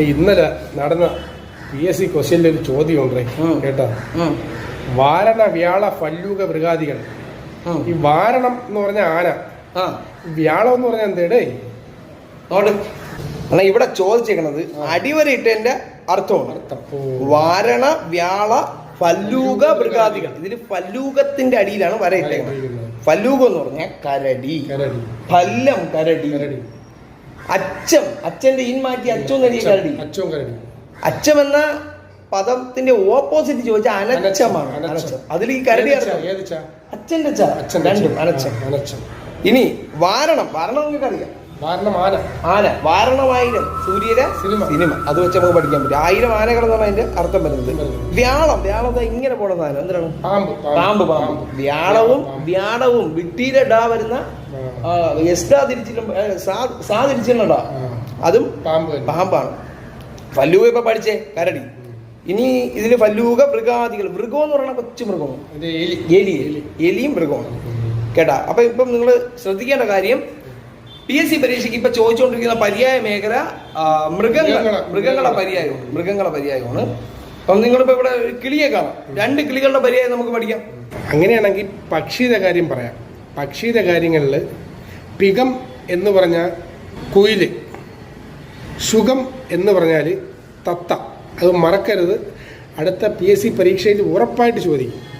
ഇന്നലെ നടന്ന P S C ക്വസ്റ്റ്യനിൽ ഒരു ചോദ്യം ഉണ്ടേ. കേട്ടോ? വാരണ വ്യാള ഫല്ലൂക മൃഗാദികൾ. ഈ വാരണം എന്ന് പറഞ്ഞ ആന. വ്യാളം എന്ന് പറഞ്ഞാൽ എന്തേടേ അല്ല ഇവിടെ ചോദിച്ചേക്കണത് അടിവരയിട്ടതിന്റെ അർത്ഥമാണ്. അർത്ഥം. വാരണ വ്യാള ഫല്ലൂക മൃഗാദികൾ. ഇതിൽ ഫല്ലൂകത്തിന്റെ അടിയിലാണ് വരയിട്ടേക്കുന്നത്. ഫല്ലൂകം എന്ന് പറഞ്ഞാൽ കരടി. കരടി. ഫല്ലം കരടി. കരടി. അച്ചം അച്ഛന്റെ ഇൻ മാറ്റി അച്ചം കരടി. അച്ചവും കരടി. അച്ചം എന്ന പദത്തിന്റെ ഓപ്പോസിറ്റ് ചോദിച്ചാൽ അനച്ചമാണ്. അനച്ചം. അതിൽ ഈ കരടി അച്ഛന്റെ ച അച്ഛന്റെ രണ്ടും. അനച്ചം. അനച്ചം. ഇനി വാരണം. വാരണം നിങ്ങൾക്ക് അറിയാം ആന. വാരണമായിരം സൂര്യയുടെ സിനിമ. സിനിമ. അത് വെച്ച് നമുക്ക് പഠിക്കാൻ പറ്റും. ആയിരം ആനകൾ എന്നാണ് അതിന്റെ അർത്ഥം വരുന്നത്. വ്യാളം. വ്യാളം ഇങ്ങനെ പോണ സാധനം. എന്താണ് പാമ്പ്. പാമ്പ് വ്യാളവും വ്യാളവും. വിട്ടീരെ ഡാ വരുന്ന ആ, എസ്ഡാ തിരിച്ചിട്ടും ഏ, സാ- സാ തിരിച്ചിട്ടുണ്ടോ അതും. പാമ്പാണ്. ഫല്ലൂക ഇപ്പൊ പഠിച്ചേ കരടി. ഇനി ഇതിൽ ഫല്ലൂക മൃഗാദികൾ. മൃഗം എന്ന് പറയുന്ന കൊച്ചു മൃഗമാണ് എലി. എലിയും മൃഗമാണ് കേട്ടാ? അപ്പൊ ഇപ്പം നിങ്ങൾ ശ്രദ്ധിക്കേണ്ട കാര്യം പി എസ് സി പരീക്ഷയ്ക്ക് ഇപ്പൊ ചോദിച്ചുകൊണ്ടിരിക്കുന്ന പര്യായ മേഖല മൃഗങ്ങൾ. മൃഗങ്ങളെ- പര്യായമാണ്. മൃഗങ്ങളെ പര്യായമാണ്. അപ്പം നിങ്ങളിപ്പോ ഇവിടെ കിളിയെ കാണാം. രണ്ട് കിളികളുടെ പര്യായം നമുക്ക് പഠിക്കാം. അങ്ങനെയാണെങ്കിൽ പക്ഷിയുടെ കാര്യം പറയാം. പക്ഷിയുടെ കാര്യങ്ങളിൽ പികം എന്ന് പറഞ്ഞാൽ കുയിൽ സുഖം എന്ന് പറഞ്ഞാൽ തത്ത. അത് മറക്കരുത്. അടുത്ത പി എസ് സി പരീക്ഷയിൽ ഉറപ്പായിട്ട് ചോദിക്കും.